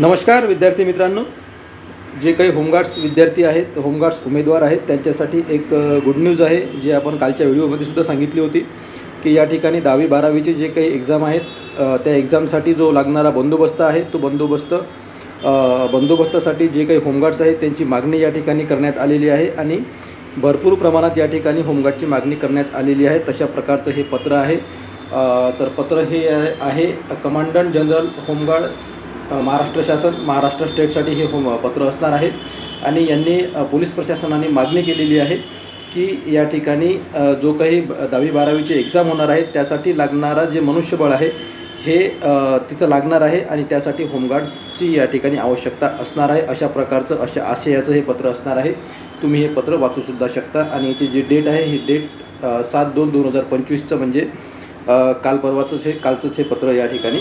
नमस्कार विद्यार्थी मित्रांनो. जे काही होमगार्ड्स विद्यार्थी आहेत होमगार्ड्स उमेदवार आहेत त्यांच्यासाठी एक गुड न्यूज आहे जे आपण कालच्या व्हिडिओमध्ये सुद्धा सांगितली होती की या ठिकाणी दहावी बारावीचे जे काही एक्झाम आहेत त्या एक्झामसाठी जो लागणारा बंदोबस्त आहे तो बंदोबस्त बंदोबस्तासाठी जे काही होमगार्ड्स आहेत त्यांची मागणी या ठिकाणी करण्यात आलेली आहे आणि भरपूर प्रमाणात या ठिकाणी होमगार्डची मागणी करण्यात आलेली आहे. तशा प्रकारचं हे पत्र आहे. तर पत्र हे आहे- कमांडंट जनरल होमगार्ड महाराष्ट्र शासन महाराष्ट्र स्टेटसाठी हे होम पत्र असणार आहे. आणि यांनी पोलीस प्रशासनाने मागणी केलेली आहे की या ठिकाणी जो काही दहावी बारावीची एक्झाम होणार आहे त्यासाठी लागणारा जे मनुष्यबळ आहे हे तिथं लागणार आहे आणि त्यासाठी होमगार्ड्सची या ठिकाणी आवश्यकता असणार आहे. अशा प्रकारचं अशा आशयाचं हे पत्र असणार आहे. तुम्ही हे पत्र वाचूसुद्धा शकता. आणि याची जी डेट आहे ही डेट सात दोन दोन हजार पंचवीसचं म्हणजे काल परवाचंच हे कालचंच हे पत्र या ठिकाणी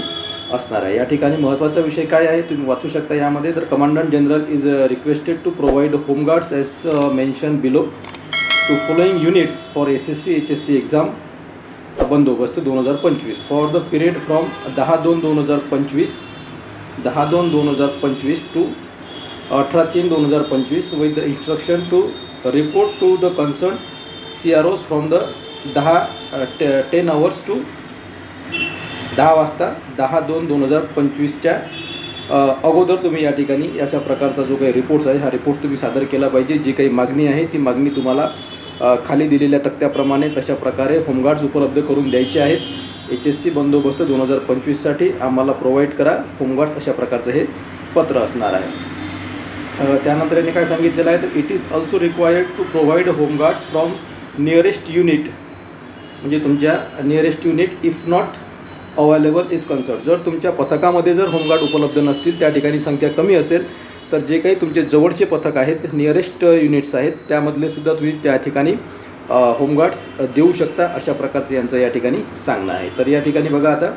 असणार आहे. या ठिकाणी महत्त्वाचा विषय काय आहे तुम्ही वाचू शकता यामध्ये. तर commandant general is requested to provide home guards as mention below to following units for S S C H S C exam बंदोबस्त दोन हजार पंचवीस फॉर द पिरियड फ्रॉम दहा दोन दोन हजार पंचवीस दहा दोन दोन हजार पंचवीस टू अठरा तीन दोन हजार पंचवीस with the instruction to report to the concern C R Os from the दहा टेन आवर्स टू दहा वाजता दहा दोन दोन हजार पंचवीसच्या अगोदर तुम्ही या ठिकाणी अशा प्रकारचा जो काही रिपोर्ट्स आहे हा रिपोर्ट्स तुम्ही सादर केला पाहिजे. जी काही मागणी आहे ती मागणी तुम्हाला खाली दिलेल्या तक्त्याप्रमाणे तशा प्रकारे होमगार्ड्स उपलब्ध करून द्यायचे आहेत. एच एस सी बंदोबस्त दोन हजार पंचवीससाठी आम्हाला प्रोव्हाइड करा. होमगार्ड्स अशा प्रकारचं हे पत्र असणार आहे. त्यानंतर यांनी काय सांगितलेलं आहे तर it is also required to provide home guards from nearest unit म्हणजे तुमच्या nearest unit if not available is concerned जर तुमच्या पथकामध्ये जर होमगार्ड उपलब्ध नसतील त्या ठिकाणी संख्या कमी असेल तर जे काही तुमचे जवळचे पथक आहेत नियरेस्ट युनिट्स आहेत त्यामधले सुद्धा तुम्ही त्या ठिकाणी होमगार्ड्स देऊ शकता अशा प्रकारचं यांचं या ठिकाणी सांगणं आहे. तर या ठिकाणी बघा आता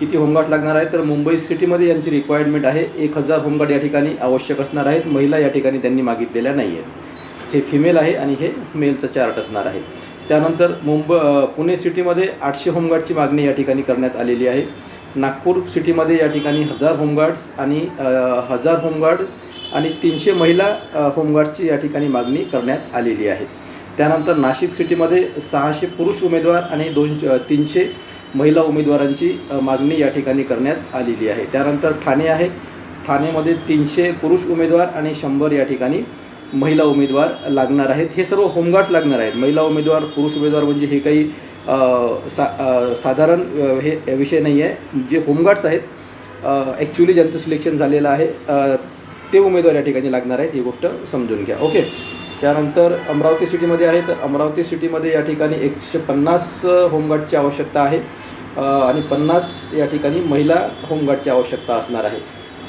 किती होमगार्ड लागणार आहे तर मुंबई सिटीमध्ये यांची रिक्वायरमेंट आहे एक हजार होमगार्ड या ठिकाणी आवश्यक असणार आहेत महिला या ठिकाणी त्यांनी मागितलेल्या नाही आहेत हे फिमेल आहे आणि हे मेलचं चार्ट असणार आहे. त्यानंतर मुंबई पुणे सिटीमध्ये आठशे होमगार्डची मागणी या ठिकाणी करण्यात आलेली आहे. नागपूर सिटीमध्ये या ठिकाणी हजार होमगार्ड्स आणि हजार होमगार्ड आणि तीनशे महिला होमगार्डची या ठिकाणी मागणी करण्यात आलेली आहे. त्यानंतर नाशिक सिटीमध्ये सहाशे पुरुष उमेदवार आणि दोन तीनशे महिला उमेदवारांची मागणी या ठिकाणी करण्यात आलेली आहे. त्यानंतर ठाणे आहे. ठाणेमध्ये तीनशे पुरुष उमेदवार आणि शंभर या ठिकाणी महिला उमेदवार लागणार आहेत. हे सर्व होमगार्ड्स लागणार आहेत. महिला उमेदवार पुरुष उमेदवार म्हणजे हे काही सा साधारण हे विषय नाही आहे. जे होमगार्ड्स आहेत ॲक्च्युली ज्यांचं सिलेक्शन झालेलं आहे ते उमेदवार या ठिकाणी लागणार आहेत. ही गोष्ट समजून घ्या. ओके. त्यानंतर अमरावती सिटीमध्ये आहे तर अमरावती सिटीमध्ये या ठिकाणी एकशे पन्नास होमगार्डची आवश्यकता आहे. आणि पन्नास या ठिकाणी महिला होमगार्डची आवश्यकता असणार आहे.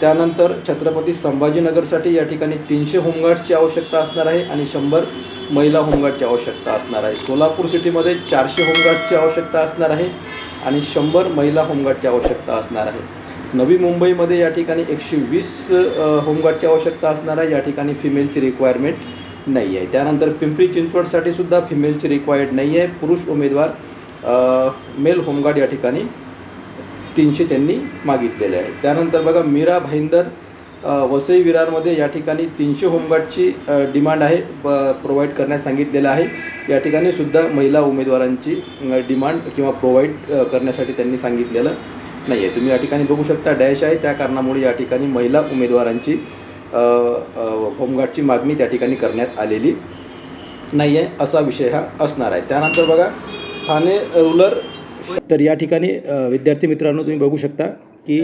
त्यानंतर छत्रपती संभाजीनगरसाठी या ठिकाणी तीनशे होमगार्ड्सची आवश्यकता असणार आहे आणि शंभर महिला होमगार्डची आवश्यकता असणार आहे. सोलापूर सिटीमध्ये चारशे होमगार्डची आवश्यकता असणार आहे आणि शंभर महिला होमगार्डची आवश्यकता असणार आहे. नवी मुंबईमध्ये या ठिकाणी एकशे वीस होमगार्डची आवश्यकता असणार आहे. या ठिकाणी फिमेलची रिक्वायरमेंट नाही आहे. त्यानंतर पिंपरी चिंचवडसाठी सुद्धा फिमेलची रिक्वायर्ड नाही आहे. पुरुष उमेदवार मेल होमगार्ड या ठिकाणी तीनशे त्यांनी मागितलेले आहे त्यानंतर बघा मीरा भाईंदर वसई विरारमध्ये या ठिकाणी तीनशे होमगार्डची डिमांड आहे प्रोव्हाइड करण्यास सांगितलेलं आहे. या ठिकाणी सुद्धा महिला उमेदवारांची डिमांड किंवा प्रोव्हाइड करण्यासाठी त्यांनी सांगितलेलं नाही आहे तुम्ही या ठिकाणी बघू शकता डॅश आहे. त्या कारणामुळे या ठिकाणी महिला उमेदवारांची होमगार्डची मागणी त्या ठिकाणी करण्यात आलेली नाही आहे असा विषय हा असणार आहे. त्यानंतर बघा ठाणे रुरल तर या ठिकाणी विद्यार्थी मित्रांनो तुम्ही बघू शकता की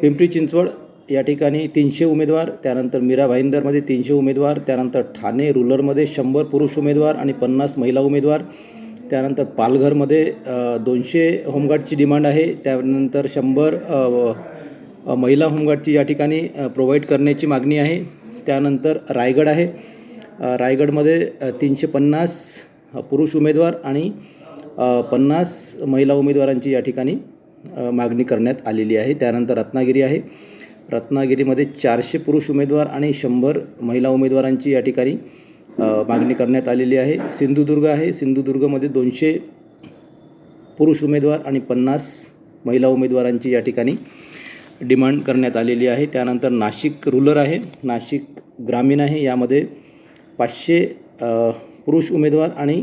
पिंपरी चिंचवड या ठिकाणी तीनशे उमेदवार त्यानंतर मीरा भाईंदरमध्ये तीनशे उमेदवार त्यानंतर ठाणे रुरलमध्ये शंभर पुरुष उमेदवार आणि पन्नास महिला उमेदवार. त्यानंतर पालघरमध्ये दोनशे होमगार्डची डिमांड आहे. त्यानंतर शंभर महिला होमगार्डची या ठिकाणी प्रोव्हाइड करण्याची मागणी आहे. त्यानंतर रायगड आहे. रायगडमध्ये तीनशे पन्नास पुरुष उमेदवार आणि पन्नास महिला उमेदवारांची या ठिकाणी मागणी करण्यात आलेली आहे. त्यानंतर रत्नागिरी आहे. रत्नागिरीमध्ये चारशे पुरुष उमेदवार आणि शंभर महिला उमेदवारांची या ठिकाणी मागणी करण्यात आलेली आहे. सिंधुदुर्ग आहे. सिंधुदुर्गमध्ये दोनशे पुरुष उमेदवार आणि पन्नास महिला उमेदवारांची या ठिकाणी डिमांड करण्यात आलेली आहे. त्यानंतर नाशिक रुरल आहे. नाशिक ग्रामीण आहे. यामध्ये पाचशे पुरुष उमेदवार आणि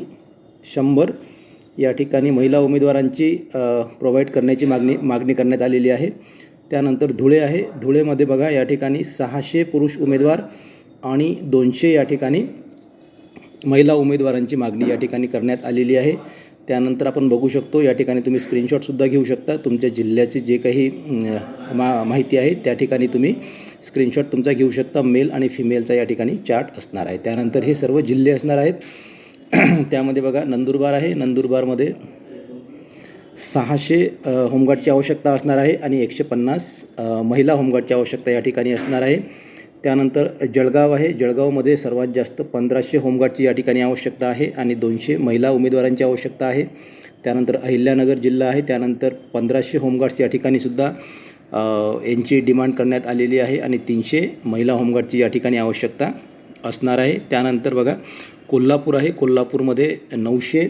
शंभर या ठिकाणी महिला उमेदवारांची प्रोव्हाइड करण्याची मागणी मागणी करण्यात आलेली आहे. त्यानंतर धुळे आहे. धुळेमध्ये बघा या ठिकाणी सहाशे पुरुष उमेदवार आणि दोनशे या ठिकाणी महिला उमेदवारांची मागणी या ठिकाणी करण्यात आलेली आहे. त्यानंतर आपण बघू शकतो या ठिकाणी तुम्ही स्क्रीनशॉटसुद्धा घेऊ शकता. तुमच्या जिल्ह्याची जे काही मा माहिती आहे त्या ठिकाणी तुम्ही स्क्रीनशॉट तुमचा घेऊ शकता. मेल आणि फिमेलचा या ठिकाणी चार्ट असणार आहे. त्यानंतर हे सर्व जिल्हे असणार आहेत. त्यामध्ये बघा नंदुरबार आहे. नंदुरबारमध्ये सहाशे होमगार्डची आवश्यकता असणार आहे आणि एकशे पन्नास महिला होमगार्डची आवश्यकता या ठिकाणी असणार आहे. त्यानंतर जळगाव आहे. जळगावमध्ये सर्वात जास्त पंधराशे होमगार्डची या ठिकाणी आवश्यकता आहे आणि दोनशे महिला उमेदवारांची आवश्यकता आहे. त्यानंतर अहिल्यानगर जिल्हा आहे. त्यानंतर पंधराशे होमगार्ड्स या ठिकाणी सुद्धा यांची डिमांड करण्यात आलेली आहे आणि तीनशे महिला होमगार्डची या ठिकाणी आवश्यकता असणार आहे. त्यानंतर बघा कोल्हापूर आहे. कोल्हापूरमध्ये नऊशे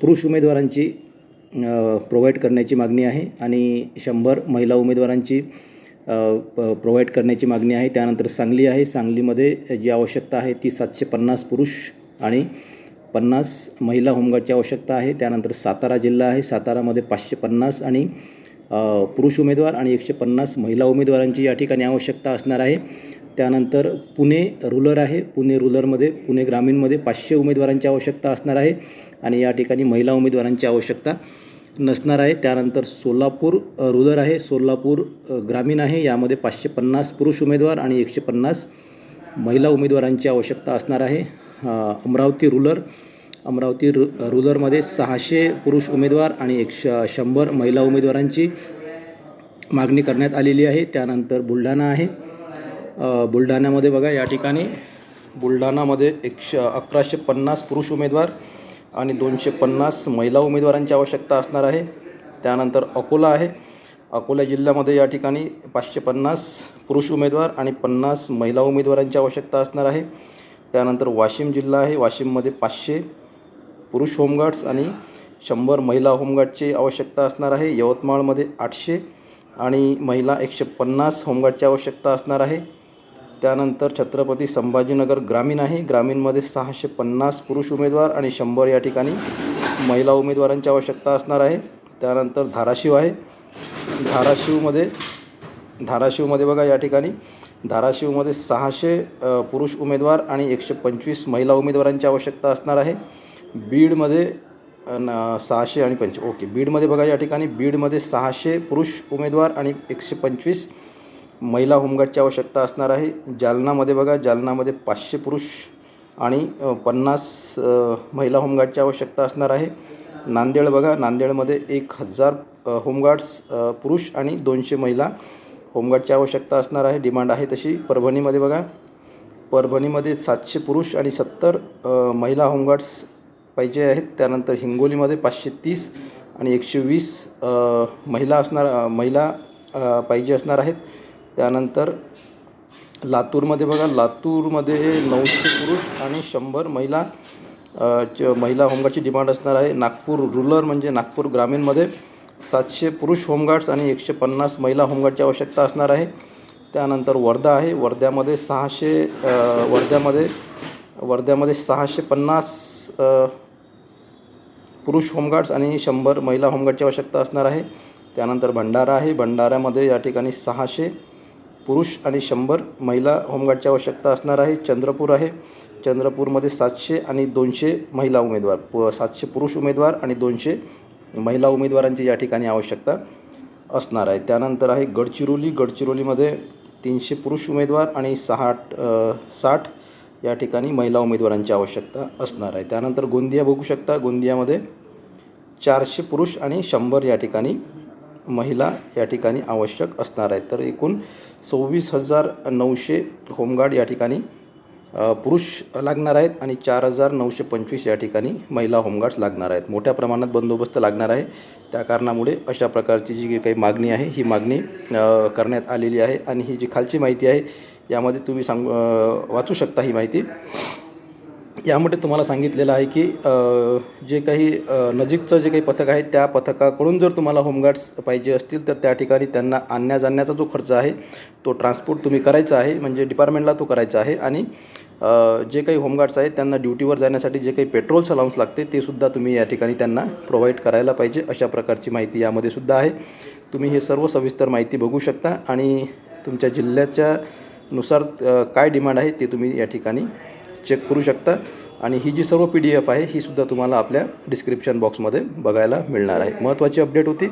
पुरुष उमेदवारांची प्रोव्हाइड करण्याची मागणी आहे आणि शंभर महिला उमेदवारांची प्रोव्हाइड करण्याची मागणी आहे. त्यानंतर सांगली आहे. सांगलीमध्ये जी आवश्यकता आहे ती सातशे पन्नास पुरुष आणि पन्नास महिला होमगार्डची आवश्यकता आहे. त्यानंतर सातारा जिल्हा आहे. सातारामध्ये पाचशे पन्नास आणि पुरुष उमेदवार आणि एकशे पन्नास महिला उमेदवारांची या ठिकाणी आवश्यकता असणार आहे. त्यानंतर पुणे रुलर आहे. पुणे रुलरमध्ये पुणे ग्रामीणमध्ये पाचशे उमेदवारांची आवश्यकता असणार आहे आणि या ठिकाणी महिला उमेदवारांची आवश्यकता नसणार आहे. त्यानंतर सोलापूर रुलर आहे. सोलापूर ग्रामीण आहे. यामध्ये पाचशे पन्नास पुरुष उमेदवार आणि एकशे पन्नास महिला उमेदवारांची आवश्यकता असणार आहे. अमरावती रुलर अमरावती रु रुलरमध्ये सहाशे पुरुष उमेदवार आणि एकशे शंभर महिला उमेदवारांची मागणी करण्यात आलेली आहे. त्यानंतर बुलढाणा आहे. बुलढाण्यामध्ये बघा या ठिकाणी बुलढाणामध्ये एकशे अकराशे पन्नास पुरुष उमेदवार आणि दोनशे पन्नास महिला उमेदवारांची आवश्यकता असणार आहे. त्यानंतर अकोला आहे. अकोला जिल्ह्यामध्ये या ठिकाणी पाचशे पन्नास पुरुष उमेदवार आणि पन्नास महिला उमेदवारांची आवश्यकता असणार आहे. त्यानंतर वाशिम जिल्हा आहे. वाशिममध्ये पाचशे पुरुष होमगार्ड्स आणि शंभर महिला होमगार्डची आवश्यकता असणार आहे. यवतमाळमध्ये आठशे आणि महिला एकशे पन्नास होमगार्डची आवश्यकता असणार आहे. त्यानंतर छत्रपती संभाजीनगर ग्रामीण आहे. ग्रामीणमध्ये सहाशे पन्नास पुरुष उमेदवार आणि शंभर या ठिकाणी महिला उमेदवारांची आवश्यकता असणार आहे. त्यानंतर धाराशिव आहे. धाराशिवमध्ये धाराशिवमध्ये बघा या ठिकाणी. धाराशिवमध्ये सहाशे पुरुष उमेदवार आणि एकशे पंचवीस महिला उमेदवारांची आवश्यकता असणार आहे. बीडमध्ये न- सहाशे आणि पंच ओके. बीडमध्ये बघा या ठिकाणी. बीडमध्ये सहाशे पुरुष उमेदवार आणि एकशे पंचवीस महिला होमगार्डची आवश्यकता असणार आहे. जालनामध्ये बघा जालनामध्ये पाचशे पुरुष आणि पन्नास महिला होमगार्डची आवश्यकता असणार आहे. नांदेड बघा नांदेडमध्ये एक हजार होमगार्ड्स पुरुष आणि दोनशे महिला होमगार्डची आवश्यकता असणार आहे. डिमांड आहे तशी. परभणीमध्ये बघा परभणीमध्ये सातशे पुरुष आणि सत्तर महिला होमगार्ड्स पाहिजे आहेत. त्यानंतर हिंगोलीमध्ये पाचशे तीस आणि एकशे वीस महिला असणार महिला पाहिजे असणार आहेत. त्यानंतर लातूरमध्ये बघा लातूरमध्ये नऊशे पुरुष आणि शंभर महिला च महिला होमगार्डची डिमांड असणार आहे. नागपूर रुरल म्हणजे नागपूर ग्रामीणमध्ये सातशे पुरुष होमगार्ड्स आणि एकशे पन्नास महिला होमगार्डची आवश्यकता असणार आहे. त्यानंतर वर्धा आहे. वर्ध्यामध्ये सहाशे वर्ध्यामध्ये वर्ध्यामध्ये सहाशे पन्नास पुरुष होमगार्ड्स आणि शंभर महिला होमगार्डची आवश्यकता असणार आहे. त्यानंतर भंडारा आहे. भंडाऱ्यामध्ये या ठिकाणी सहाशे पुरुष आणि शंभर महिला होमगार्डची आवश्यकता असणार आहे. चंद्रपूर आहे. चंद्रपूरमध्ये सातशे आणि दोनशे महिला उमेदवार प सातशे पुरुष उमेदवार आणि दोनशे महिला उमेदवारांची या ठिकाणी आवश्यकता असणार आहे. त्यानंतर आहे गडचिरोली. गडचिरोलीमध्ये तीनशे पुरुष उमेदवार आणि सहा साठ या ठिकाणी महिला उमेदवारांची आवश्यकता असणार आहे. त्यानंतर गोंदिया बघू शकता. गोंदियामध्ये चारशे पुरुष आणि शंभर या ठिकाणी महिला या ठिकाणी आवश्यक असणार आहेत. तर एकूण सव्वीस हजार नऊशे होमगार्ड या ठिकाणी पुरुष लागणार आहेत आणि चार हजार नऊशे पंचवीस या ठिकाणी महिला होमगार्ड्स लागणार आहेत. मोठ्या प्रमाणात बंदोबस्त लागणार आहे. त्या कारणामुळे अशा प्रकारची जी काही मागणी आहे ही मागणी करण्यात आलेली आहे. आणि ही जी खालची माहिती आहे यामध्ये तुम्ही सांग वाचू शकता ही माहिती. यामध्ये तुम्हाला सांगितलेलं आहे की जे काही नजीकचं जे काही पथक आहे त्या पथकाकडून जर तुम्हाला होमगार्ड्स पाहिजे असतील तर त्या ठिकाणी त्यांना आणण्या जाण्याचा जो खर्च आहे तो ट्रान्सपोर्ट तुम्ही करायचा आहे म्हणजे डिपार्टमेंटला तो करायचा आहे आणि जे काही होमगार्ड्स आहेत त्यांना ड्युटीवर जाण्यासाठी जे काही पेट्रोल्स अलाउन्स लागते ते सुद्धा तुम्ही या ठिकाणी त्यांना प्रोव्हाइड करायला पाहिजे अशा प्रकारची माहिती यामध्ये सुद्धा आहे. तुम्ही हे सर्व सविस्तर माहिती बघू शकता आणि तुमच्या जिल्ह्याच्या नुसार काय डिमांड आहे ते तुम्ही या ठिकाणी चेक करू शकता. आणि ही जी सर्व पी डी एफ आहे ही सुद्धा तुम्हाला आपल्या डिस्क्रिप्शन बॉक्समध्ये बघायला मिळणार आहे. महत्त्वाची अपडेट होती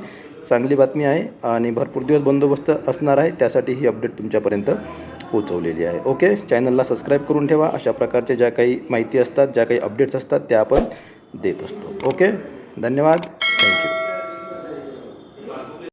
चांगली बातमी आहे आणि भरपूर दिवस बंदोबस्त असणार आहे त्यासाठी ही अपडेट तुमच्यापर्यंत पोचवलेली आहे. ओके चॅनलला सबस्क्राईब करून ठेवा. अशा प्रकारच्या ज्या काही माहिती असतात ज्या काही अपडेट्स असतात त्या आपण देत असतो. ओके धन्यवाद.